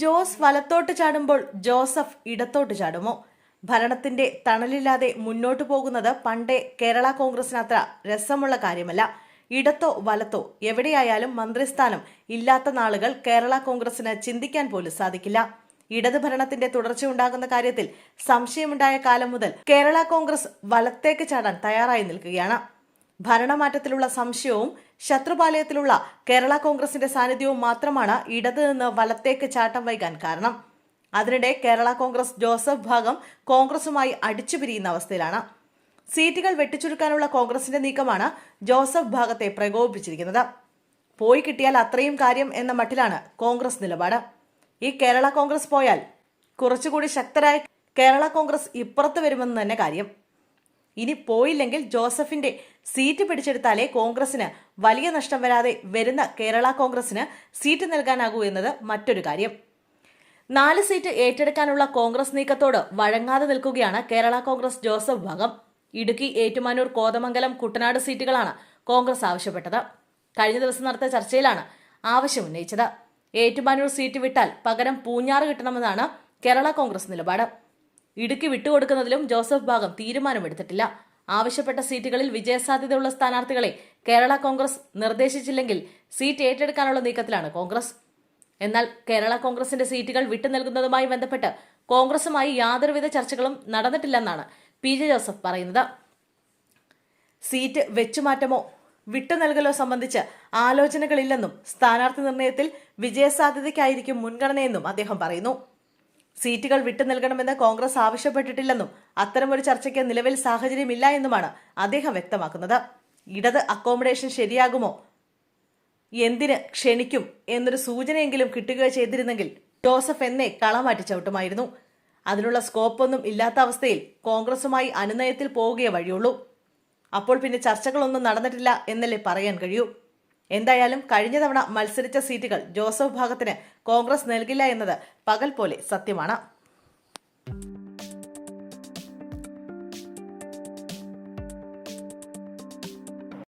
ജോസ് വലത്തോട്ട് ചാടുമ്പോൾ ജോസഫ് ഇടത്തോട്ട് ചാടുമോ? ഭരണത്തിന്റെ തണലില്ലാതെ മുന്നോട്ടു പോകുന്നത് പണ്ടേ കേരള കോൺഗ്രസിന് അത്ര രസമുള്ള കാര്യമല്ല. ഇടത്തോ വലത്തോ എവിടെയായാലും മന്ത്രിസ്ഥാനം ഇല്ലാത്ത നാളുകൾ കേരള കോൺഗ്രസിന് ചിന്തിക്കാൻ പോലും സാധിക്കില്ല. ഇടത് ഭരണത്തിന്റെ തുടർച്ച ഉണ്ടാകുന്ന കാര്യത്തിൽ സംശയമുണ്ടായ കാലം മുതൽ കേരള കോൺഗ്രസ് വലത്തേക്ക് ചാടാൻ തയ്യാറായി നിൽക്കുകയാണ്. ഭരണമാറ്റത്തിലുള്ള സംശയവും ശത്രുപാലയത്തിലുള്ള കേരള കോൺഗ്രസിന്റെ സാന്നിധ്യവും മാത്രമാണ് ഇടത് നിന്ന് വലത്തേക്ക് ചാട്ടം വൈകാൻ കാരണം. അതിനിടെ കേരള കോൺഗ്രസ് ജോസഫ് ഭാഗം കോൺഗ്രസുമായി അടിച്ചു പിരിയുന്ന അവസ്ഥയിലാണ്. സീറ്റുകൾ വെട്ടിച്ചുരുക്കാനുള്ള കോൺഗ്രസിന്റെ നീക്കമാണ് ജോസഫ് ഭാഗത്തെ പ്രകോപിപ്പിച്ചിരിക്കുന്നത്. പോയി കിട്ടിയാൽ അത്രയും കാര്യം എന്ന മട്ടിലാണ് കോൺഗ്രസ് നിലപാട്. ഈ കേരള കോൺഗ്രസ് പോയാൽ കുറച്ചുകൂടി ശക്തരായ കേരള കോൺഗ്രസ് ഇപ്പുറത്ത് വരുമെന്ന് തന്നെ കാര്യം. ഇനി പോയില്ലെങ്കിൽ ജോസഫിന്റെ സീറ്റ് പിടിച്ചെടുത്താലേ കോൺഗ്രസിന് വലിയ നഷ്ടം വരാതെ വരുന്ന കേരള കോൺഗ്രസിന് സീറ്റ് നൽകാനാകൂ എന്നത് മറ്റൊരു കാര്യം. നാല് സീറ്റ് ഏറ്റെടുക്കാനുള്ള കോൺഗ്രസ് നീക്കത്തോട് വഴങ്ങാതെ നിൽക്കുകയാണ് കേരള കോൺഗ്രസ് ജോസഫ് ഭാഗം. ഇടുക്കി ഏറ്റുമാനൂർ കോതമംഗലം കുട്ടനാട് സീറ്റുകളാണ് കോൺഗ്രസ് ആവശ്യപ്പെട്ടത്. കഴിഞ്ഞ ദിവസം നടത്തിയ ചർച്ചയിലാണ് ആവശ്യം ഉന്നയിച്ചത്. ഏറ്റുമാനൂർ സീറ്റ് വിട്ടാൽ പകരം പൂഞ്ഞാറ് കിട്ടണമെന്നാണ് കേരള കോൺഗ്രസ് നിലപാട്. ഇടുക്കി വിട്ടുകൊടുക്കുന്നതിലും ജോസഫ് ഭാഗം തീരുമാനമെടുത്തിട്ടില്ല. ആവശ്യപ്പെട്ട സീറ്റുകളിൽ വിജയസാധ്യതയുള്ള സ്ഥാനാർത്ഥികളെ കേരള കോൺഗ്രസ് നിർദ്ദേശിച്ചില്ലെങ്കിൽ സീറ്റ് ഏറ്റെടുക്കാനുള്ള നീക്കത്തിലാണ് കോൺഗ്രസ്. എന്നാൽ കേരള കോൺഗ്രസിന്റെ സീറ്റുകൾ വിട്ടു നൽകുന്നതുമായി ബന്ധപ്പെട്ട് കോൺഗ്രസുമായി യാതൊരുവിധ ചർച്ചകളും നടന്നിട്ടില്ലെന്നാണ് പി ജെ ജോസഫ് പറയുന്നത്. സീറ്റ് വെച്ചുമാറ്റമോ വിട്ടു നൽകലോ സംബന്ധിച്ച് ആലോചനകളില്ലെന്നും സ്ഥാനാർത്ഥി നിർണയത്തിൽ വിജയസാധ്യതയ്ക്കായിരിക്കും മുൻഗണനയെന്നും അദ്ദേഹം പറയുന്നു. സീറ്റുകൾ വിട്ടു നൽകണമെന്ന് കോൺഗ്രസ് ആവശ്യപ്പെട്ടിട്ടില്ലെന്നും അത്തരമൊരു ചർച്ചയ്ക്ക് നിലവിൽ സാഹചര്യമില്ല എന്നുമാണ് അദ്ദേഹം വ്യക്തമാക്കുന്നത്. ഇടത് അക്കോമഡേഷൻ ശരിയാകുമോ? എന്തിന് ക്ഷണിക്കും എന്നൊരു സൂചനയെങ്കിലും കിട്ടുക ചെയ്തിരുന്നെങ്കിൽ ജോസഫ് എന്നെ കളമാറ്റി ചവിട്ടുമായിരുന്നു. അതിനുള്ള സ്കോപ്പൊന്നും ഇല്ലാത്ത അവസ്ഥയിൽ കോൺഗ്രസുമായി അനുനയത്തിൽ പോവുകയേ വഴിയുള്ളൂ. അപ്പോൾ പിന്നെ ചർച്ചകളൊന്നും നടന്നിട്ടില്ല എന്നല്ലേ പറയാൻ കഴിയൂ? എന്തായാലും കഴിഞ്ഞ തവണ മത്സരിച്ച സീറ്റുകൾ ജോസഫ് ഭാഗത്തിന് കോൺഗ്രസ് നൽകില്ല എന്നത് പകൽ പോലെ സത്യമാണ്.